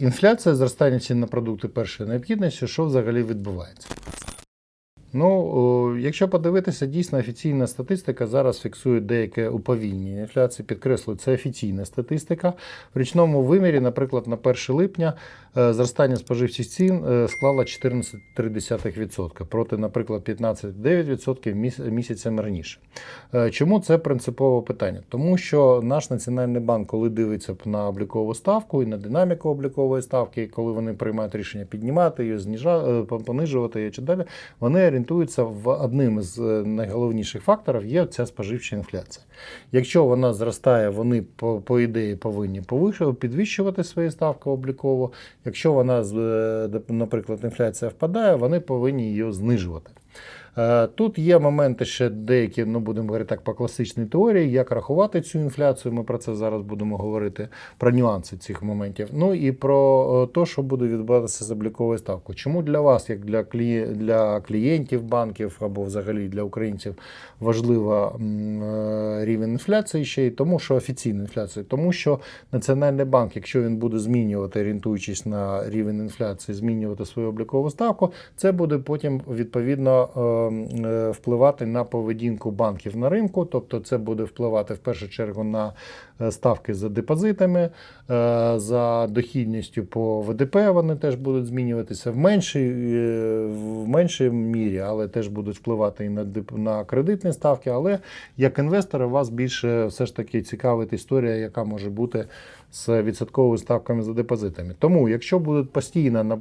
Інфляція, зростання цін на продукти першої необхідності, що взагалі відбувається? Ну, якщо подивитися, дійсно офіційна статистика зараз фіксує деяке уповільнення інфляції. Підкреслюю, це офіційна статистика. В річному вимірі, наприклад, на 1 липня е, зростання споживчих цін е, склало 14,3% проти, наприклад, 15,9% міс- місяцем раніше. Е, Чому це принципове питання? Тому що наш національний банк, коли дивиться на облікову ставку і на динаміку облікової ставки, коли вони приймають рішення піднімати її, понижувати її чи далі, вони орієнтуються в одним із е, найголовніших факторів є ця споживча інфляція. Якщо вона зростає, вони по, по ідеї повинні підвищувати свої ставки обліково. Якщо вона, з- е, наприклад, інфляція впадає, вони повинні її знижувати. Е, Тут є моменти ще деякі, ну будемо говорити так, по класичній теорії, як рахувати цю інфляцію. Ми про це зараз будемо говорити, про нюанси цих моментів. Ну і про те, що буде відбуватися з обліковою ставкою. Чому для вас, як для клі... для клієнтів банків або взагалі для українців, важлива е, рівень інфляції ще й тому, що офіційна інфляція, тому що Національний банк, якщо він буде змінювати, орієнтуючись на рівень інфляції, змінювати свою облікову ставку, це буде потім відповідно е, е, впливати на поведінку банків на ринку. Тобто, це буде впливати в першу чергу на е, ставки за депозитами, е, за дохідністю по ВДП. Вони теж будуть змінюватися в меншій, е, в меншій мірі, але теж будуть впливати і на на кредитні ставки. Але як інвестора вас більше все ж таки цікавить історія, яка може бути з відсотковими ставками за депозитами. Тому, якщо будуть постійно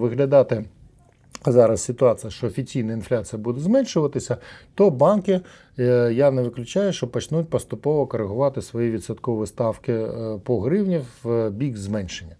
виглядати зараз ситуація, що офіційна інфляція буде зменшуватися, то банки, е, я не виключаю, що почнуть поступово коригувати свої відсоткові ставки е, по гривні в бік зменшення.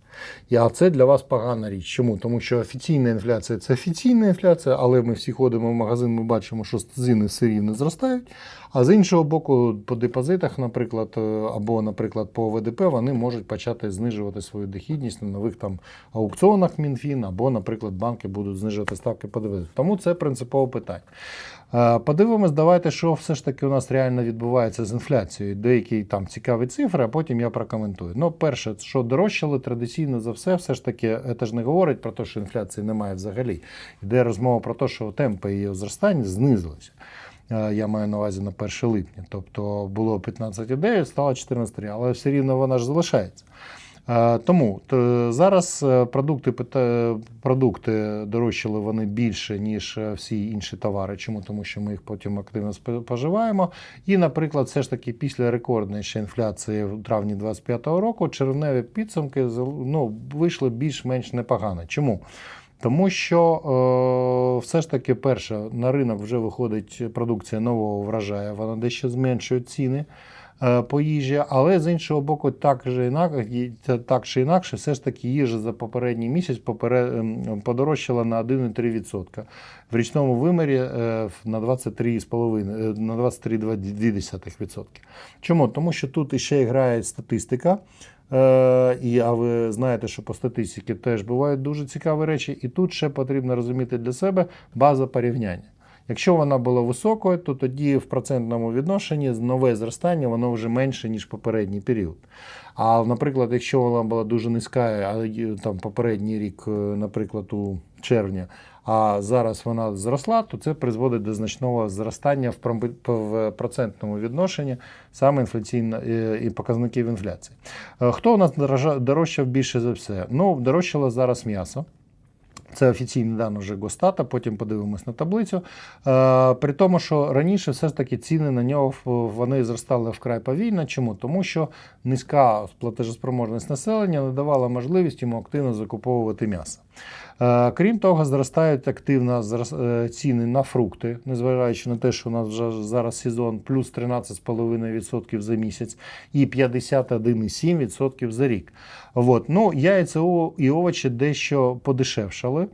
А це для вас погана річ. Чому? Тому що офіційна інфляція це офіційна інфляція, але ми всі ходимо в магазин, ми бачимо, що ціни все рівно зростають. А з іншого боку, по депозитах, наприклад, е, або, наприклад, по ВДП, вони можуть почати знижувати свою дохідність на нових там аукціонах Мінфін, або, наприклад, банки будуть знижувати ставки по депозитах. Тому це принципове питання. Е, Подивимось, давайте, що все ж таки у нас реально відбувається з інфляцією. Деякі там цікаві цифри, а потім я прокоментую. Ну, перше, що дорожчали традиційно за все, все ж таки, це ж не говорить про те, що інфляції немає взагалі. Йде розмова про те, що темпи її зростання знизилися. Е, Я маю на увазі на 1 липня. Тобто було 15,9, стало 14,3, але все рівно вона ж залишається. Е, Тому т- зараз е, продукти, продукти дорожчали вони більше, ніж е, всі інші товари. Чому? Тому що ми їх потім активно споживаємо. І, наприклад, все ж таки після рекордної ще інфляції в травні 2025 року червневі підсумки ну, вийшли більш-менш непогано. Чому? Тому що е, все ж таки, перше, на ринок вже виходить продукція нового врожаю, вона дещо зменшує ціни е, по їжі, але з іншого боку, так, же інак, і- та- так чи інакше, все ж таки їжа за попередній місяць ем, подорожчала на 1,3%. В річному вимірі е, на 23,5%, е, на 23,2%. Чому? Тому що тут іще грає статистика. Е, і, а ви знаєте, що по статистиці теж бувають дуже цікаві речі, і тут ще потрібно розуміти для себе база порівняння. Якщо вона була високою, то тоді в процентному відношенні нове зростання воно вже менше, ніж попередній період. А, наприклад, якщо вона була дуже низька, а там попередній рік, е, наприклад, у червні, а зараз вона зросла, то це призводить до значного зростання в процентному відношенні саме інфляційна е, і показників інфляції. Е, Хто у нас дорожчав більше за все? Ну, дорожчало зараз м'ясо. Це офіційні дані вже Гостата, потім подивимось на таблицю. Е, при тому, що раніше все ж таки ціни на нього вони зростали вкрай повільно. Чому? Тому що низька платежеспроможність населення не давала можливість йому активно закуповувати м'ясо. Е, Крім того, зростають активно е, ціни на фрукти, незважаючи на те, що у нас вже зараз сезон плюс 13,5% за місяць і 51,7% за рік. От. Ну, яйця і овочі дещо подешевшали.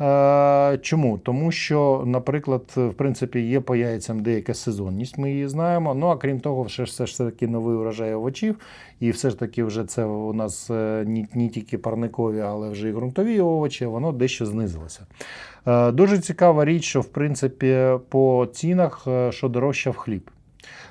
Е, Чому? Тому що, наприклад, в принципі, є по яйцям деяка сезонність, ми її знаємо. Ну а крім того, ще ж все ж таки новий урожай овочів, і все ж таки, вже це у нас не, не тільки парникові, але вже і ґрунтові овочі, воно дещо знизилося. Е, Дуже цікава річ, що в принципі по цінах, е, що дорожчав хліб.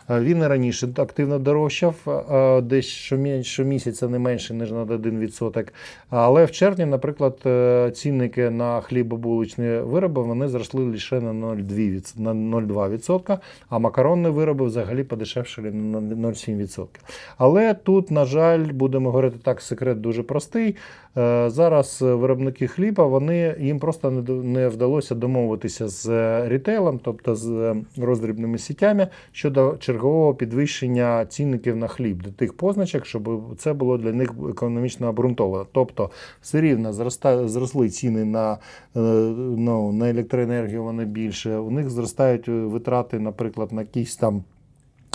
Е, Він раніше активно дорожчав, е, десь щомі- щомісяця не менше, ніж на 1%. Але в червні, наприклад, е, цінники на хлібобулочні вироби вони зросли лише на 0,2%, на 0,2%, а макаронні вироби взагалі подешевшили на 0,7%. Але тут, на жаль, будемо говорити так, секрет дуже простий. Е, Зараз е, виробники хліба вони їм просто не вдалося домовитися з е, рітейлом, тобто з е, роздрібними сітями щодо чергового підвищення цінників на хліб до тих позначок, щоб це було для них економічно обґрунтовано. Тобто все рівно зроста, зросли ціни на, е, ну, на електроенергію, вони більше. У них зростають е, витрати, наприклад, на якісь там.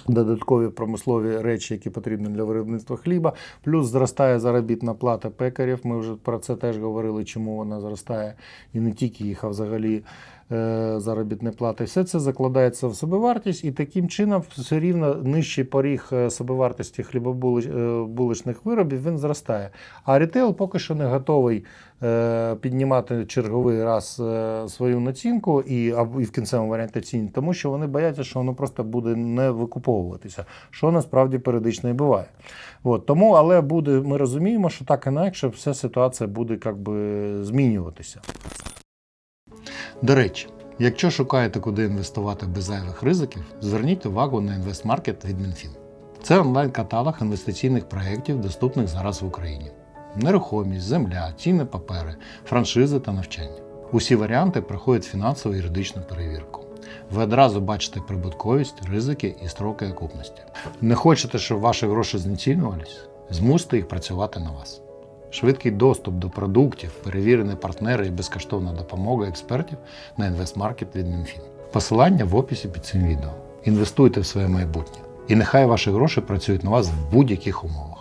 Додаткові промислові речі, які потрібні для виробництва хліба, плюс зростає заробітна плата пекарів. Ми вже про це теж говорили, чому вона зростає, і не тільки їх, а взагалі е, заробітні плати. Все це закладається в собівартість, і таким чином все рівно нижчий поріг е, собівартості хлібобуличних виробів він зростає. А рітейл поки що не готовий е, піднімати черговий раз е, свою націнку і, і в кінцевому варіанті ціні, тому що вони бояться, що воно просто буде не викуповуватися, що насправді періодично і буває. От, тому, але буде, ми розуміємо, що так інакше вся ситуація буде як би, змінюватися. До речі, якщо шукаєте, куди інвестувати без зайвих ризиків, зверніть увагу на інвестмаркет від Мінфін. Це онлайн-каталог інвестиційних проєктів, доступних зараз в Україні. Нерухомість, земля, цінні папери, франшизи та навчання. Усі варіанти проходять фінансову і юридичну перевірку. Ви одразу бачите прибутковість, ризики і строки окупності. Не хочете, щоб ваші гроші знецінювались? Змусьте їх працювати на вас. Швидкий доступ до продуктів, перевірені партнери і безкоштовна допомога експертів на інвестмаркет від Мінфін. Посилання в описі під цим відео. Інвестуйте в своє майбутнє. І нехай ваші гроші працюють на вас в будь-яких умовах.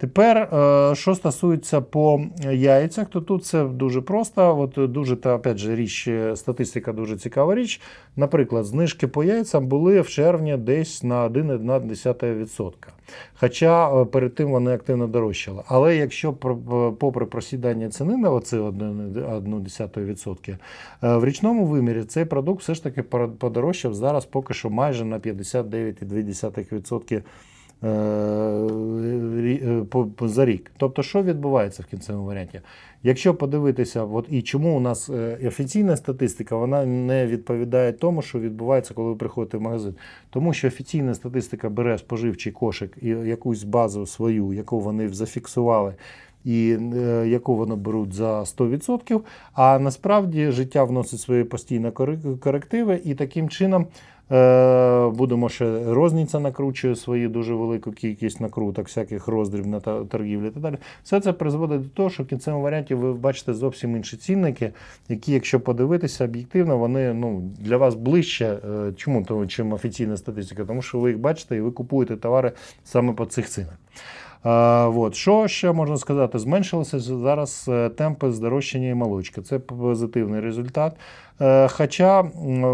Тепер, е, що стосується по яйцях, то тут це дуже просто. От дуже та опять же річ, е, статистика дуже цікава річ. Наприклад, знижки по яйцям були в червні десь на 1,1%. Хоча е, перед тим вони активно дорожчали. Але якщо попри просідання ціни на оце 1,1%, е, в річному вимірі цей продукт все ж таки подорожчав зараз поки що майже на 59,2% е, рі- е, по- по- за рік. Тобто, що відбувається в кінцевому варіанті? Якщо подивитися, от і чому у нас е, офіційна статистика вона не відповідає тому, що відбувається, коли ви приходите в магазин. Тому що офіційна статистика бере споживчий кошик і якусь базу свою, яку вони зафіксували. І е, яку вони беруть за 100%, а насправді життя вносить свої постійні корективи, і таким чином Е, Будемо ще розниця накручує свою дуже велику кількість накруток, всяких роздріб на та- торгівлі і так далі. Все це призводить до того, що в кінцевому варіанті ви бачите зовсім інші цінники, які, якщо подивитися об'єктивно, вони ну, для вас ближче. Е, Чому? Тому, чим офіційна статистика? Тому що ви їх бачите і ви купуєте товари саме по цих цінах. А, от. Що ще можна сказати? Зменшилися зараз е, темпи здорожчання і молочки. Це позитивний результат. Е, Хоча,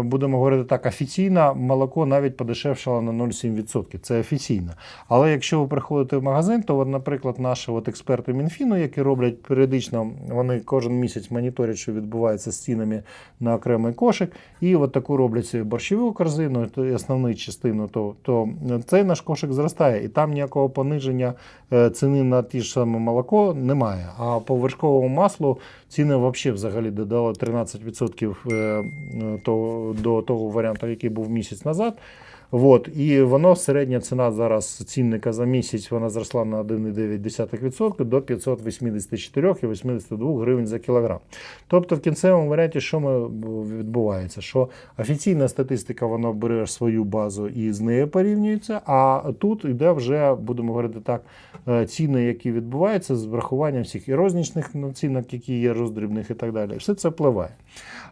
будемо говорити так, офіційно молоко навіть подешевшало на 0,7%. Це офіційно. Але якщо ви приходите в магазин, то, от, наприклад, наші от експерти Мінфіну, які роблять періодично, вони кожен місяць моніторять, що відбувається з цінами на окремий кошик, і от таку роблять борщову корзину, основну частину, то, то цей наш кошик зростає, і там ніякого пониження е, ціни на ті ж саме молоко немає. А по вершковому маслу ціни взагалі взагалі додали 13% е, е, до того варіанту, який був місяць назад. От, і воно середня ціна зараз цінника за місяць вона зросла на 1,9% до 584,82 гривень за кілограм. Тобто в кінцевому варіанті, що ми відбувається? Що офіційна статистика вона бере свою базу і з нею порівнюється, а тут йде вже, будемо говорити так, е, ціни, які відбуваються з врахуванням всіх і рознічних націнок, які є роздрібних і так далі. Все це впливає.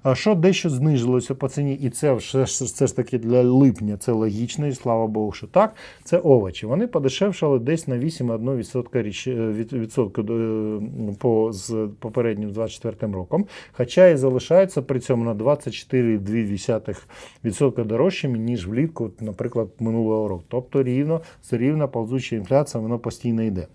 А Що дещо знижилося по ціні, і це все ж таки для липня це логічно, і слава Богу, що так. Це овочі. Вони подешевшали десь на 8,1% річ, е, відсотку до, по, з попереднім 24 роком. Хоча і залишаються при цьому на 24,2% дорожчими, ніж влітку, наприклад, минулого року. Тобто рівно, рівно ползуча інфляція, воно постійно йде.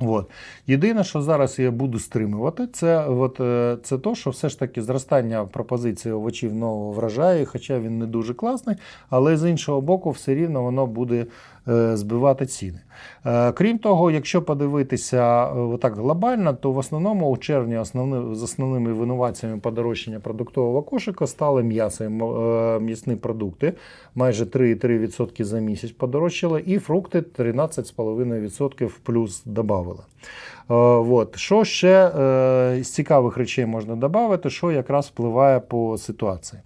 От. Єдине, що зараз я буду стримувати, це, от, е, це то, що все ж таки зростання пропозиції овочів нового вражає, хоча він не дуже класний, але з іншого боку, все рівно воно буде збивати ціни. Е, Крім того, якщо подивитися е, отак глобально, то в основному у червні основни, з основними винуватцями подорожчання продуктового кошика стали м'ясо, і е, м'ясні продукти, майже 3,3% за місяць подорожчали, і фрукти 13,5% плюс додали. От. Що ще е, з цікавих речей можна додати, що якраз впливає по ситуації?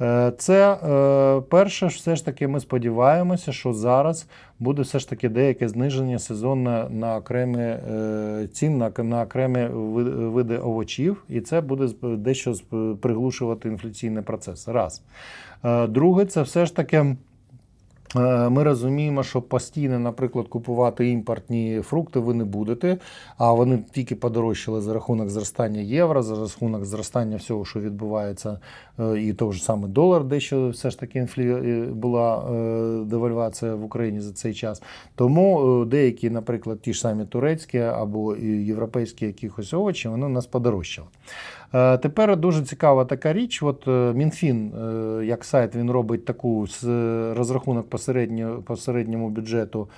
Е, Це е, перше, все ж таки, ми сподіваємося, що зараз буде все ж таки деяке зниження сезонне на окремі е, цін на, окремі ви- види овочів, і це буде дещо приглушувати інфляційний процес. Раз. Друге, це все ж таки. Е, Ми розуміємо, що постійно, наприклад, купувати імпортні фрукти ви не будете, а вони тільки подорожчали за рахунок зростання євро, за рахунок зростання всього, що відбувається, е, і того ж саме долар, дещо все ж таки інфлі... е, була девальвація в Україні за цей час. Тому деякі, наприклад, ті ж самі турецькі або європейські якихось овочі, вони у нас подорожчали. Е, Тепер дуже цікава така річ. От е, Мінфін, е, як сайт, він робить таку з розрахунок по середньо- по середньому бюджету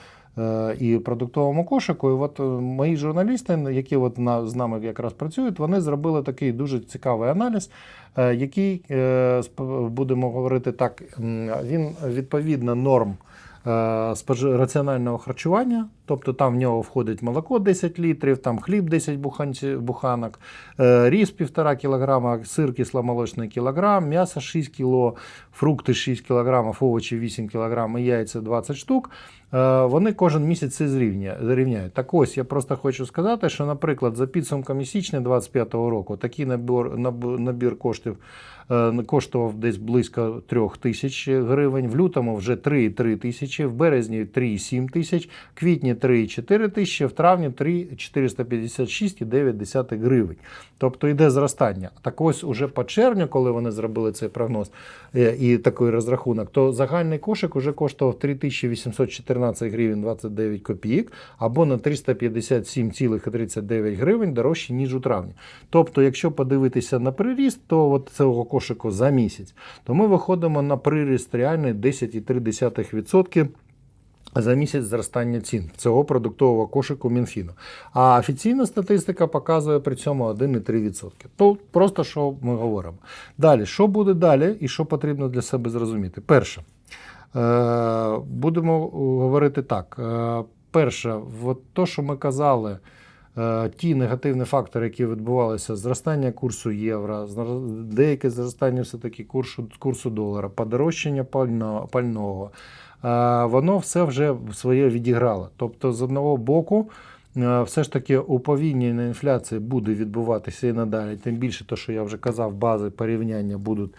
і продуктовому кошику. І от мої журналісти, які от з нами якраз працюють, вони зробили такий дуже цікавий аналіз, який, будемо говорити так, він відповідно норм. Е, раціонального харчування, тобто там в нього входить молоко 10 літрів, там хліб 10 буханок, ріс рис 1,5 кг, сир кисломолочний кілограм, м'ясо 6 кг, фрукти 6 кг, овочі 8 кг, яйця 20 штук. Е, Вони кожен місяць це зрівняють. Так ось я просто хочу сказати, що, наприклад, за підсумками січня 2025 року такий набір, набір коштів е, коштував десь близько 3 тисяч гривень, в лютому вже 3,3 тисячі, в березні 3,7 тисяч, в квітні 3,4 тисячі, в травні 3,456,9 гривень. Тобто йде зростання. Так ось уже по червню, коли вони зробили цей прогноз е, і такий розрахунок, то загальний кошик уже коштував 3814 гривень 29 копійок або на 357,39 гривень дорожче, ніж у травні. Тобто, якщо подивитися на приріст, то от цього кошику за місяць, то ми виходимо на приріст реальний 10,3% за місяць зростання цін цього продуктового кошику Мінфіну. А офіційна статистика показує при цьому 1,3%. То просто що ми говоримо. Далі, що буде далі і що потрібно для себе зрозуміти? Перше, будемо говорити так. Е, перше, от то, що ми казали. е, Ті негативні фактори, які відбувалися, зростання курсу євро, деяке зростання все-таки курсу, курсу долара, подорожчання пально- пального, е, воно все вже своє відіграло. Тобто, з одного боку, е, все ж таки уповільнення інфляції буде відбуватися і надалі. Тим більше, то, що я вже казав, бази порівняння будуть е,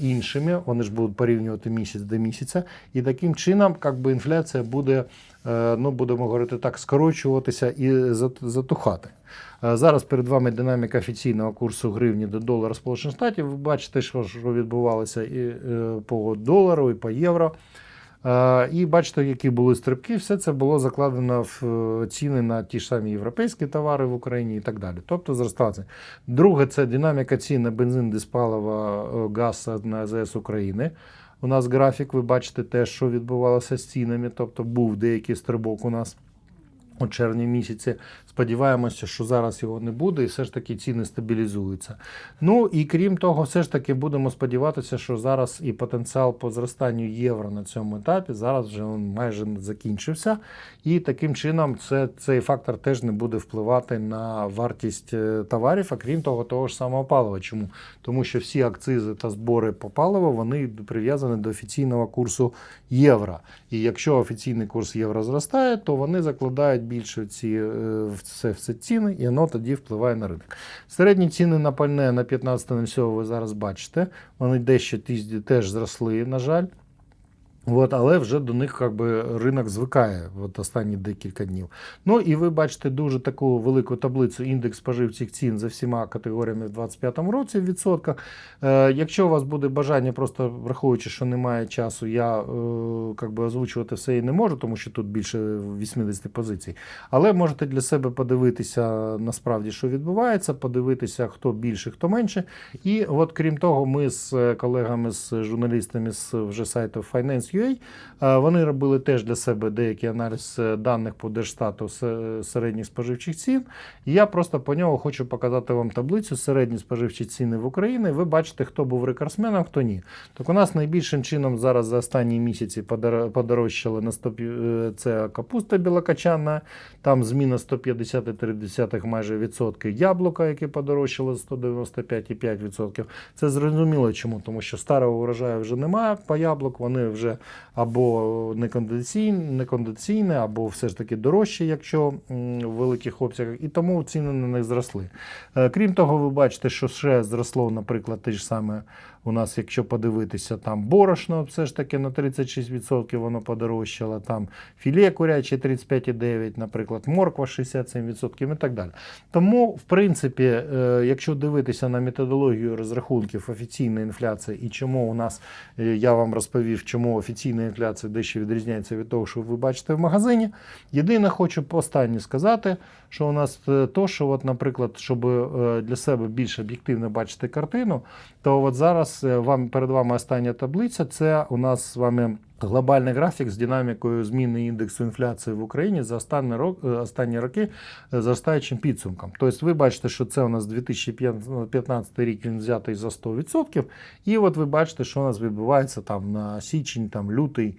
іншими, вони ж будуть порівнювати місяць до місяця. І таким чином, як би інфляція буде, е, ну будемо говорити так, скорочуватися і зат- затухати. Е, Зараз перед вами динаміка офіційного курсу гривні до долара Сполучених Штатів. Ви бачите, що, відбувалося і е, по долару, і по євро. Е, І бачите, які були стрибки, все це було закладено в е, ціни на ті ж самі європейські товари в Україні і так далі. Тобто зростала ціна. Друге, це динаміка цін на бензин, диспалива, е, газ на АЗС України. У нас графік, ви бачите те, що відбувалося з цінами, тобто був деякий стрибок у нас у червні місяці. Сподіваємося, що зараз його не буде, і все ж таки ціни стабілізуються. Ну і крім того, все ж таки будемо сподіватися, що зараз і потенціал по зростанню євро на цьому етапі зараз вже майже закінчився. І таким чином це, цей фактор теж не буде впливати на вартість е, товарів, а крім того, того ж самого палива. Чому? Тому що всі акцизи та збори по паливу вони прив'язані до офіційного курсу євро. І якщо офіційний курс євро зростає, то вони закладають більше ці е, в це все ціни, і воно тоді впливає на ринок. Середні ціни на пальне на 15.07 ви зараз бачите. Вони дещо теж зросли, на жаль. От, але вже до них как би, ринок звикає от останні декілька днів. Ну і ви бачите дуже таку велику таблицю індекс споживчих цін за всіма категоріями в 2025 році в відсотках. Е, якщо у вас буде бажання, просто враховуючи, що немає часу, я е, как би, озвучувати все і не можу, тому що тут більше 80 позицій. Але можете для себе подивитися насправді, що відбувається, подивитися, хто більше, хто менше. І от крім того, ми з колегами, з журналістами з вже сайту Finance.ua, е, вони робили теж для себе деякий аналіз е, даних по Держстату середніх споживчих цін. І я просто по нього хочу показати вам таблицю середні споживчі ціни в Україні. Ви бачите, хто був рекордсменом, хто ні. Так у нас найбільшим чином зараз за останні місяці подорожчали на 100, е, це капуста білокачана, там зміна 150,3 майже відсотки яблука, яке подорожчало 195,5 відсотків. Це зрозуміло чому, тому що старого урожаю вже немає по яблук, вони вже або некондиційні, або все ж таки дорожче, якщо в великих обсягах, і тому ціни на них зросли. Е, Крім того, ви бачите, що ще зросло, наприклад, те ж саме у нас, якщо подивитися, там борошно все ж таки на 36% воно подорожчало, там філе куряче 35,9%, наприклад, морква 67% і так далі. Тому, в принципі, е, якщо дивитися на методологію розрахунків офіційної інфляції і чому у нас, е, я вам розповів, чому офіційна інфляція дещо відрізняється від того, що ви бачите в магазині. Єдине, хочу останнє сказати, що у нас е, то, що, от, наприклад, щоб для себе більш об'єктивно бачити картину, то от зараз е, вам перед вами остання таблиця. Це у нас з вами глобальний графік з динамікою зміни індексу інфляції в Україні за останні, рок, е, останні роки е, зростаючим підсумком. Тобто ви бачите, що це у нас 2015 рік взятий за 100%. І от ви бачите, що у нас відбувається там на січень, там лютий.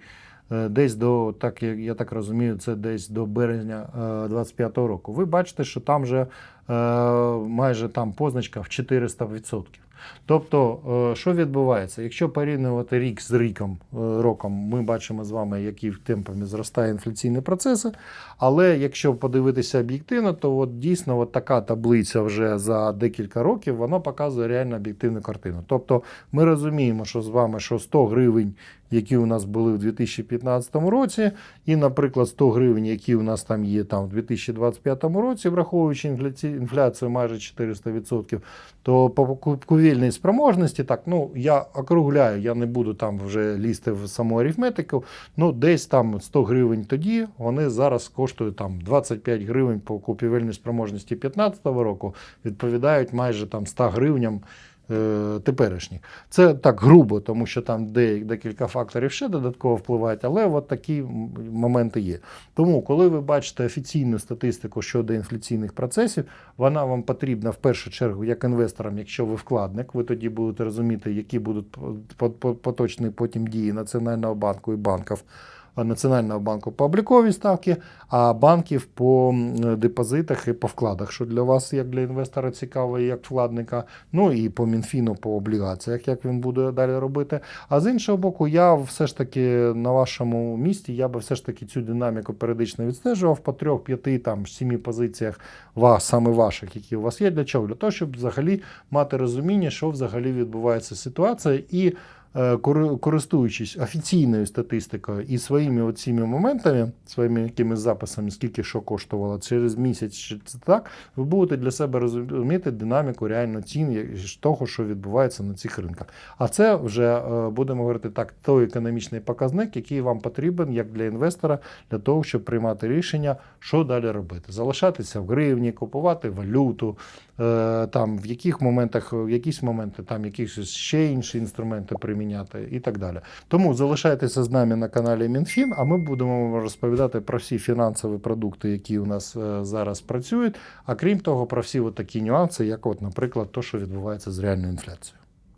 Десь до, так я так розумію, це десь до березня 25-го року. Ви бачите, що там вже майже там позначка в 400%. Тобто, е, що відбувається? Якщо порівнювати рік з ріком, е, роком, ми бачимо з вами, які темпами зростає інфляційні процеси. Але якщо подивитися об'єктивно, то от дійсно от така таблиця вже за декілька років вона показує реально об'єктивну картину. Тобто ми розуміємо, що з вами що 100 гривень, які у нас були в 2015 році, і, наприклад, 100 гривень, які у нас там є там в 2025 році, враховуючи інфляці- інфляцію майже 400%, то по купівельній спроможності, так, ну я округляю, я не буду там вже лізти в саму арифметику. Ну, десь там 100 гривень тоді, вони зараз коштують там 25 гривень по купівельній спроможності 2015 року, відповідають майже там 100 гривням. Е, Теперішніх. Це так грубо, тому що там декілька факторів ще додатково впливають, але от такі моменти є. Тому, коли ви бачите офіційну статистику щодо інфляційних процесів, вона вам потрібна в першу чергу як інвесторам, якщо ви вкладник, ви тоді будете розуміти, які будуть по- по- поточні потім дії Національного банку і банків. А Національного банку по обліковій ставці, а банків по депозитах і по вкладах, що для вас, як для інвестора, цікаво, і як вкладника, ну і по Мінфіну, по облігаціях, як він буде далі робити. А з іншого боку, я все ж таки на вашому місці, я би все ж таки цю динаміку періодично відстежував по трьох, п'яти, там сімі позиціях вас, саме ваших, які у вас є. Для чого? Для того, щоб взагалі мати розуміння, що взагалі відбувається ситуація, і е, користуючись офіційною статистикою і своїми оціми моментами, своїми якимись записами, скільки що коштувало через місяць, чи це так, ви будете для себе розуміти динаміку реально цін того, що відбувається на цих ринках. А це вже е, будемо говорити так, той економічний показник, який вам потрібен як для інвестора, для того, щоб приймати рішення, що далі робити. Залишатися в гривні, купувати валюту, е, там в яких моментах, в якісь моменти там якісь ще інші інструменти приміняти і так далі. Тому залишайтеся з нами на каналі Мінфін, а ми будемо розповідати про всі фінансові продукти, які у нас е, зараз працюють. А крім того, про всі такі нюанси, як, от, наприклад, то, що відбувається з реальною інфляцією.